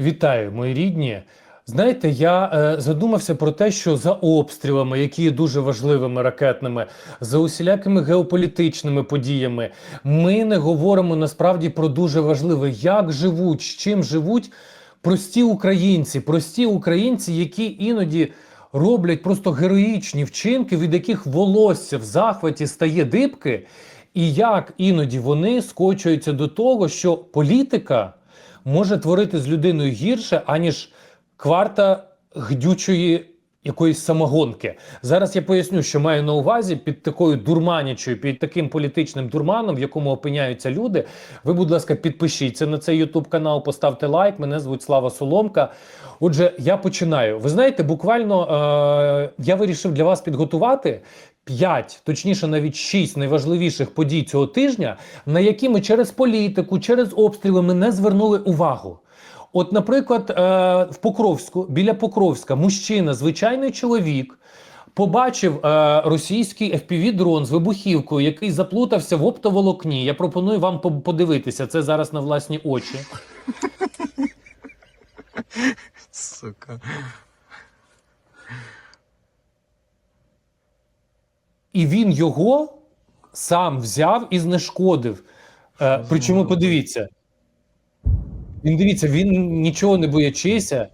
Вітаю, мої рідні. Знаєте, я е, задумався про те, що за обстрілами, які є дуже важливими ракетними, за усілякими геополітичними подіями, ми не говоримо насправді про дуже важливе, як живуть, з чим живуть прості українці, прості українці, які іноді роблять просто героїчні вчинки, від яких волосся в захваті стає дибки, і як іноді вони скочуються до того, що політика може творити з людиною гірше, аніж кварта гдючої якоїсь самогонки. Зараз я поясню, що маю на увазі під такою дурманячою, під таким політичним дурманом, в якому опиняються люди. Ви, будь ласка, підпишіться на цей Ютуб канал, поставте лайк. Мене звуть Слава Соломка. Отже, я починаю. Ви знаєте, буквально е- я вирішив для вас підготувати. П'ять, точніше, навіть шість найважливіших подій цього тижня, на які ми через політику, через обстріли ми не звернули увагу. От, наприклад, е, в Покровську, біля Покровська, мужчина, звичайний чоловік, побачив е, російський FPV-дрон з вибухівкою, який заплутався в оптоволокні. Я пропоную вам по- подивитися це зараз на власні очі. Сука. І він його сам взяв і знешкодив. Е, причому подивіться. Він дивіться, він нічого не боячися,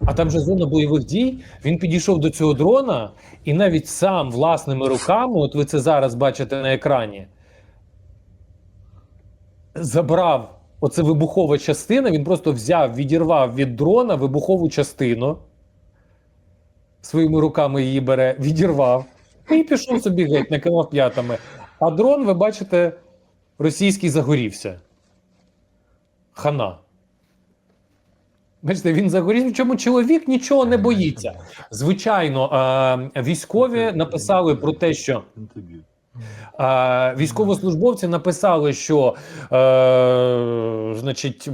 а там же зона бойових дій. Він підійшов до цього дрона і навіть сам власними руками, от ви це зараз бачите на екрані, забрав оце вибухова частина. Він просто взяв, відірвав від дрона вибухову частину. Своїми руками її бере, відірвав. І пішов собі геть, накивав п'ятами. А дрон, ви бачите, російський загорівся. Хана. Бачите, він загорів, чому чоловік нічого не боїться. Звичайно, е, військові написали про те, що е, військовослужбовці написали, що е, значить.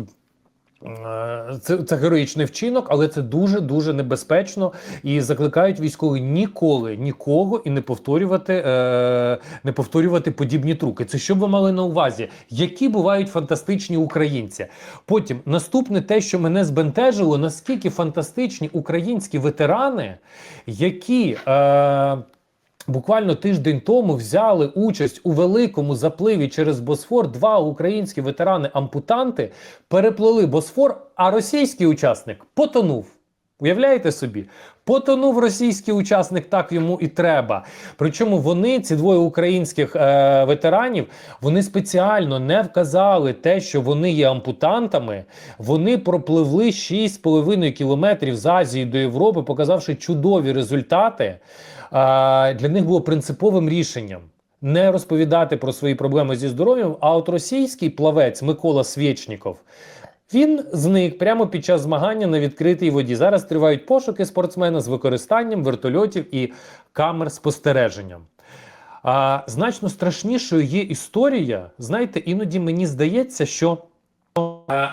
Е, Це, це героїчний вчинок, але це дуже дуже небезпечно і закликають військові ніколи нікого і не повторювати, е, не повторювати подібні труки. Це щоб ви мали на увазі, які бувають фантастичні українці. Потім наступне те, що мене збентежило, наскільки фантастичні українські ветерани, які. Е, Буквально тиждень тому взяли участь у великому запливі через Босфор. Два українські ветерани-ампутанти переплили Босфор, а російський учасник потонув. Уявляєте собі? Потонув російський учасник, так йому і треба. Причому вони, ці двоє українських е, ветеранів, вони спеціально не вказали те, що вони є ампутантами. Вони пропливли 6,5 кілометрів з Азії до Європи, показавши чудові результати. Для них було принциповим рішенням не розповідати про свої проблеми зі здоров'ям. А от російський плавець Микола Свєчніков він зник прямо під час змагання на відкритій воді. Зараз тривають пошуки спортсмена з використанням вертольотів і камер спостереженням. А, значно страшнішою є історія. Знаєте, іноді мені здається, що.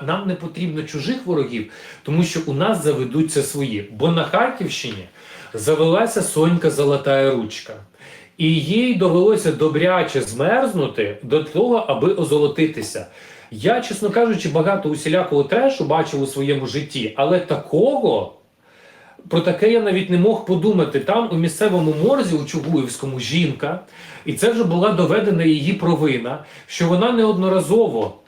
Нам не потрібно чужих ворогів, тому що у нас заведуться свої. Бо на Харківщині завелася Сонька Золотая ручка, і їй довелося добряче змерзнути до того, аби озолотитися. Я, чесно кажучи, багато усілякого трешу бачив у своєму житті, але такого. Про таке я навіть не мог подумати. Там у місцевому морзі у Чугуївському жінка, і це вже була доведена її провина, що вона неодноразово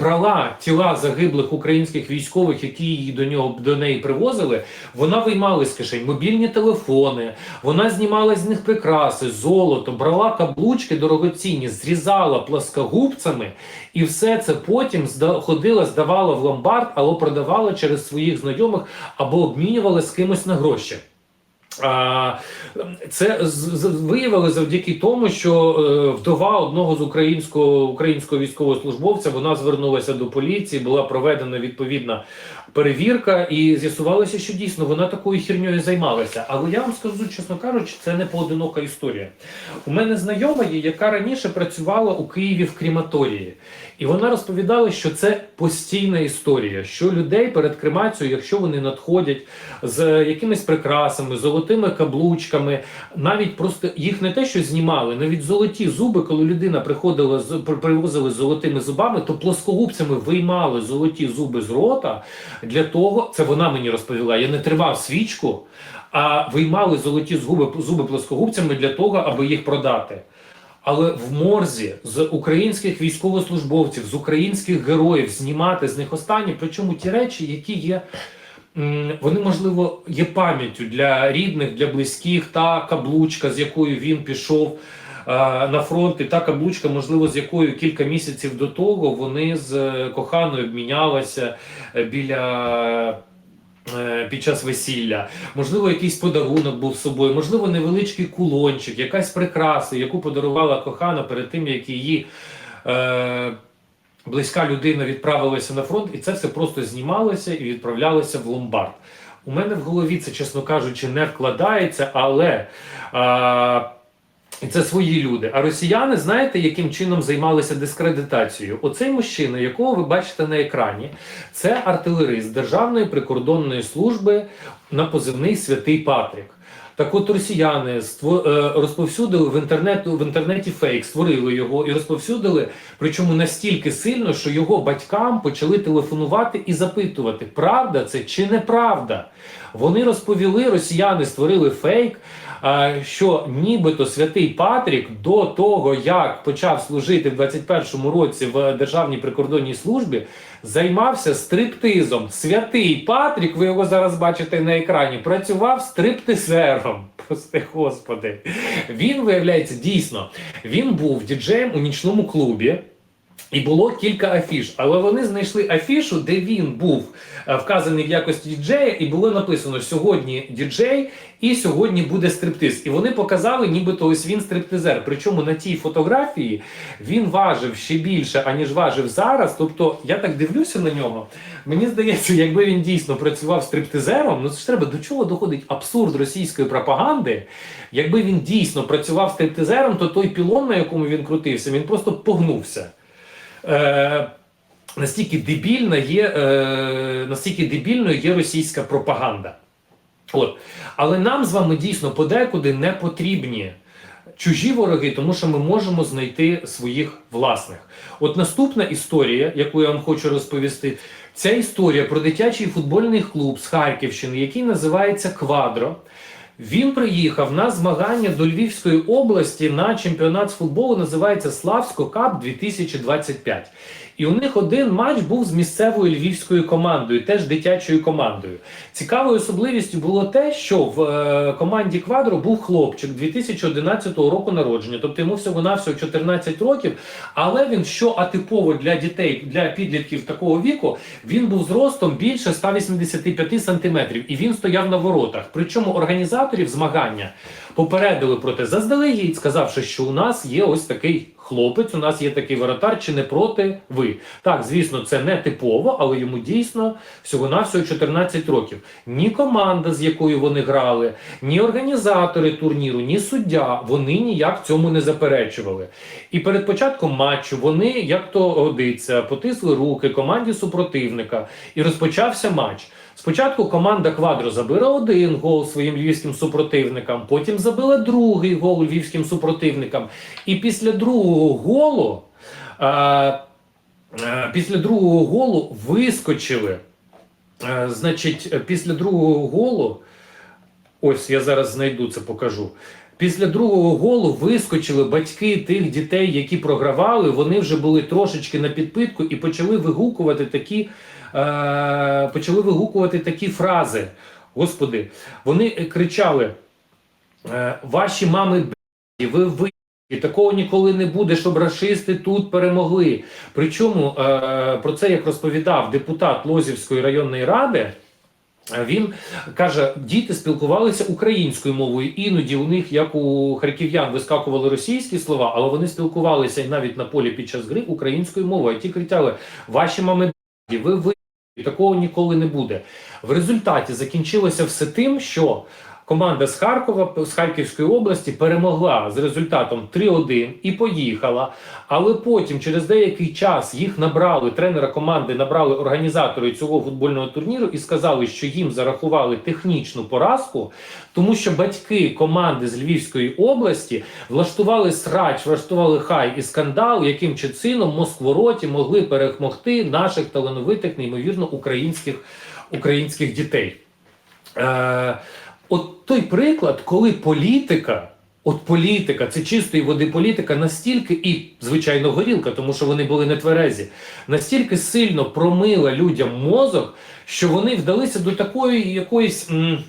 брала тіла загиблих українських військових, які її до нього до неї привозили. Вона виймала з кишень мобільні телефони, вона знімала з них прикраси, золото, брала каблучки дорогоцінні, зрізала пласкогубцями, і все це потім ходила, здавала в ломбард або продавала через своїх знайомих, або обмінювала з кимось на гроші. Це виявили завдяки тому, що е, вдова одного з українського українського військовослужбовця вона звернулася до поліції, була проведена відповідна перевірка, і з'ясувалося, що дійсно вона такою херньою займалася. Але я вам скажу, чесно кажучи, це не поодинока історія. У мене знайома є, яка раніше працювала у Києві в крематорії, і вона розповідала, що це постійна історія, що людей перед кремацією, якщо вони надходять з якимись прикрасами, золотими. Золотими каблучками, навіть просто їх не те, що знімали, навіть золоті зуби, коли людина приходила з при- привозили з золотими зубами, то плоскогубцями виймали золоті зуби з рота для того, це вона мені розповіла. Я не тривав свічку, а виймали золоті зуби, зуби плоскогубцями для того, аби їх продати. Але в морзі з українських військовослужбовців, з українських героїв знімати з них останні, причому ті речі, які є, вони можливо є пам'яттю для рідних, для близьких, та каблучка, з якою він пішов е, на фронт, і та каблучка, можливо, з якою кілька місяців до того вони з е, коханою обмінялися е, біля. е, Під час весілля, можливо, якийсь подарунок був з собою, можливо, невеличкий кулончик, якась прикраса, яку подарувала кохана перед тим, як її е, близька людина відправилася на фронт, і це все просто знімалося і відправлялося в ломбард. У мене в голові це, чесно кажучи, не вкладається, але а, це свої люди. А росіяни, знаєте, яким чином займалися дискредитацією? Оцей мужчина, якого ви бачите на екрані, це артилерист Державної прикордонної служби на позивний Святий Патрік. Так от росіяни е, розповсюдили в інтернету в інтернеті фейк, створили його і розповсюдили, причому настільки сильно, що його батькам почали телефонувати і запитувати, правда це чи неправда. Вони розповіли, росіяни створили фейк, що нібито святий Патрік до того, як почав служити в 21-му році в Державній прикордонній службі, займався стриптизом. Святий Патрік, ви його зараз бачите на екрані, працював стриптизером. Прости господи. Він виявляється дійсно. Він був діджеєм у нічному клубі. І було кілька афіш, але вони знайшли афішу, де він був е, вказаний в якості діджея, і було написано сьогодні діджей, і сьогодні буде стриптиз. І вони показали, нібито ось він стриптизер. Причому на тій фотографії він важив ще більше, аніж важив зараз. Тобто, я так дивлюся на нього. Мені здається, якби він дійсно працював стриптизером, ну це ж треба до чого доходить абсурд російської пропаганди. Якби він дійсно працював стриптизером, то той пілон, на якому він крутився, він просто погнувся. Е, настільки дебільна є, е, настільки дебільною є російська пропаганда. От. Але нам з вами дійсно подекуди не потрібні чужі вороги, тому що ми можемо знайти своїх власних. От наступна історія, яку я вам хочу розповісти, ця історія про дитячий футбольний клуб з Харківщини, який називається Квадро. Він приїхав на змагання до Львівської області на чемпіонат з футболу, називається Славсько Кап 2025. І у них один матч був з місцевою львівською командою, теж дитячою командою. Цікавою особливістю було те, що в е, команді Квадро був хлопчик 2011 року народження, тобто йому всього навсього 14 років. Але він що атипово для дітей, для підлітків такого віку, він був зростом більше 185 сантиметрів, і він стояв на воротах. Причому організаторів змагання попередили про те заздалегідь, сказавши, що у нас є ось такий хлопець, у нас є такий воротар, чи не проти ви. Так, звісно, це не типово, але йому дійсно всього-навсього 14 років. Ні команда, з якою вони грали, ні організатори турніру, ні суддя, вони ніяк цьому не заперечували. І перед початком матчу вони, як то годиться, потисли руки команді супротивника, і розпочався матч. Спочатку команда Квадро забила один гол своїм львівським супротивникам, потім забила другий гол львівським супротивникам. І після другого голу, е, е, після другого голу вискочили. Е, значить, після другого голу, ось я зараз знайду це, покажу. Після другого голу вискочили батьки тих дітей, які програвали. Вони вже були трошечки на підпитку і почали вигукувати такі, е, почали вигукувати такі фрази. Господи, вони е, кричали: е, Ваші мами ви ви. Такого ніколи не буде, щоб рашисти тут перемогли. Причому е, про це як розповідав депутат Лозівської районної ради. Він каже, діти спілкувалися українською мовою. Іноді у них, як у харків'ян, вискакували російські слова, але вони спілкувалися і навіть на полі під час гри українською мовою. А ті кричали: Ваші мами ви ви такого ніколи не буде. В результаті закінчилося все тим, що команда з Харкова, з Харківської області перемогла з результатом 3-1 і поїхала. Але потім, через деякий час, їх набрали, тренера команди набрали організатори цього футбольного турніру і сказали, що їм зарахували технічну поразку, тому що батьки команди з Львівської області влаштували срач, влаштували хай і скандал, яким чи чином Москвороті могли перемогти наших талановитих, неймовірно українських, українських дітей. Е, от той приклад, коли політика, от політика, це чистої води політика, настільки, і, звичайно, горілка, тому що вони були не тверезі, настільки сильно промила людям мозок, що вони вдалися до такої якоїсь. М-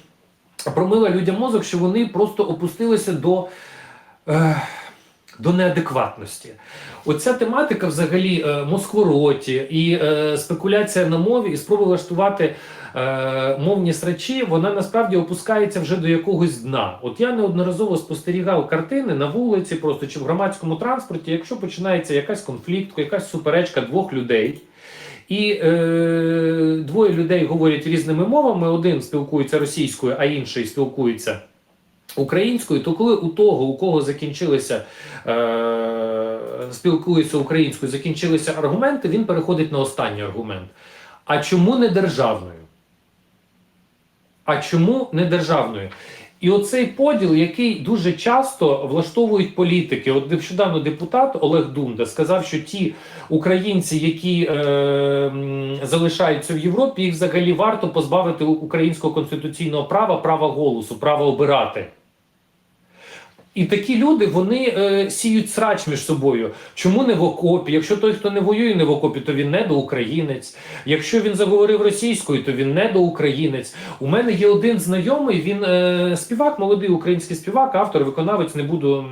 промила людям мозок, що вони просто опустилися до. Е, до неадекватності. Оця тематика, взагалі, е, Москвороті і е, спекуляція на мові, і спроба влаштувати е, мовні срачі, вона насправді опускається вже до якогось дна. От я неодноразово спостерігав картини на вулиці, просто чи в громадському транспорті, якщо починається якась конфлікт, якась суперечка двох людей. І е, двоє людей говорять різними мовами: один спілкується російською, а інший спілкується українською, то коли у того, у кого закінчилися е, спілкується українською, закінчилися аргументи, він переходить на останній аргумент. А чому не державною? А чому не державною? І оцей поділ, який дуже часто влаштовують політики. От нещодавно депутат Олег Дунда сказав, що ті українці, які е, залишаються в Європі, їх взагалі варто позбавити українського конституційного права, права голосу, права обирати. І такі люди вони е, сіють срач між собою. Чому не в окопі? Якщо той, хто не воює не в окопі, то він не до українець. Якщо він заговорив російською, то він не до українець. У мене є один знайомий. Він е, співак, молодий український співак, автор, виконавець. Не буду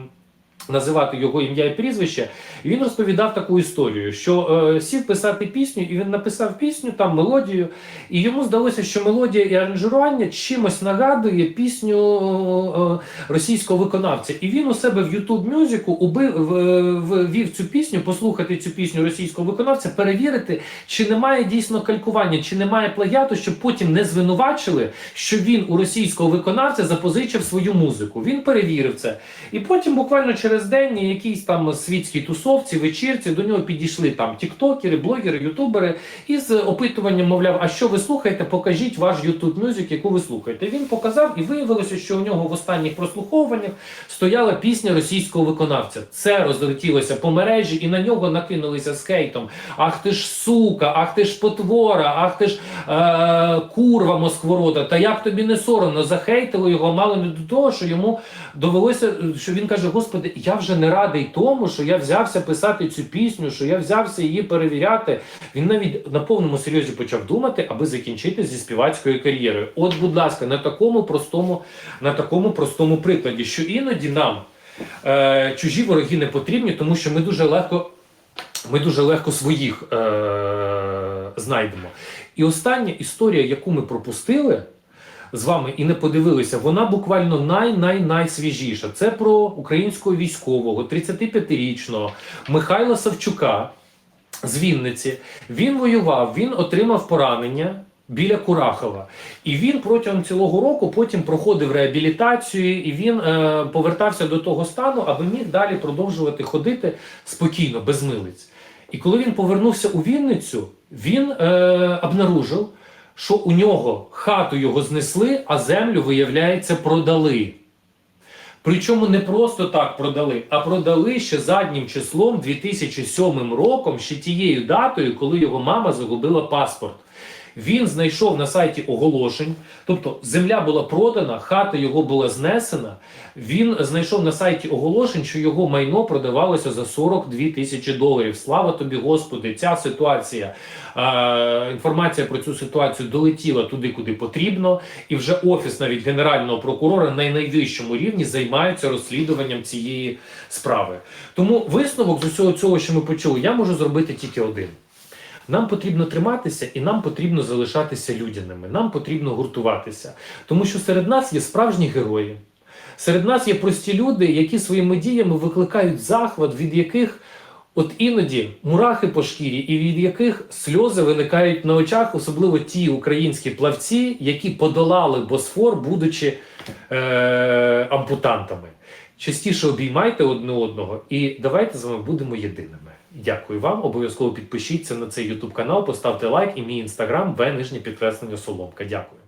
називати його ім'я і прізвище. І він розповідав таку історію, що е, сів писати пісню, і він написав пісню, там мелодію, і йому здалося, що мелодія і аранжування чимось нагадує пісню е, російського виконавця. І він у себе в YouTube Music убив, в- в- ввів цю пісню, послухати цю пісню російського виконавця, перевірити, чи немає дійсно калькування, чи немає плагіату, щоб потім не звинувачили, що він у російського виконавця запозичив свою музику. Він перевірив це. І потім, буквально через день, якійсь там світській тусовці, вечірці, до нього підійшли там тіктокери, блогери, ютубери із опитуванням, мовляв, а що ви слухаєте? Покажіть ваш YouTube Music, яку ви слухаєте. Він показав, і виявилося, що у нього в останніх прослуховуваннях стояла пісня російського виконавця. Це розлетілося по мережі, і на нього накинулися з хейтом. Ах ти ж сука, ах ти ж потвора, ах ти ж е, курва Москворота. Та як тобі не соромно? Захейтили його мало не до того, що йому довелося, що він каже: Господи, я вже не радий тому, що я взявся писати цю пісню, що я взявся її перевіряти. Він навіть на повному серйозі почав думати, аби закінчити зі співацькою кар'єрою. От, будь ласка, на такому простому, на такому простому прикладі, що іноді нам е, чужі вороги не потрібні, тому що ми дуже легко. Ми дуже легко своїх е- знайдемо. І остання історія, яку ми пропустили з вами і не подивилися, вона буквально най-най-найсвіжіша. Це про українського військового, 35-річного Михайла Савчука з Вінниці. Він воював, він отримав поранення. Біля Курахова, і він протягом цілого року потім проходив реабілітацію, і він е, повертався до того стану, аби міг далі продовжувати ходити спокійно, без милиць. І коли він повернувся у Вінницю, він е, обнаружив, що у нього хату його знесли, а землю, виявляється, продали. Причому не просто так продали, а продали ще заднім числом 2007 роком, ще тією датою, коли його мама загубила паспорт. Він знайшов на сайті оголошень, тобто земля була продана, хата його була знесена. Він знайшов на сайті оголошень, що його майно продавалося за 42 тисячі доларів. Слава тобі, Господи! Ця ситуація, е, інформація про цю ситуацію долетіла туди, куди потрібно, і вже офіс навіть генерального прокурора на найвищому рівні займається розслідуванням цієї справи. Тому висновок з усього цього, що ми почули, я можу зробити тільки один. Нам потрібно триматися і нам потрібно залишатися людяними. Нам потрібно гуртуватися. Тому що серед нас є справжні герої. Серед нас є прості люди, які своїми діями викликають захват, від яких От іноді мурахи по шкірі, і від яких сльози виникають на очах, особливо ті українські плавці, які подолали Босфор, будучи е- ампутантами. Частіше обіймайте одне одного і давайте з вами будемо єдиними. Дякую вам. Обов'язково підпишіться на цей YouTube канал, поставте лайк і мій інстаграм В нижнє підкреслення Соломка. Дякую.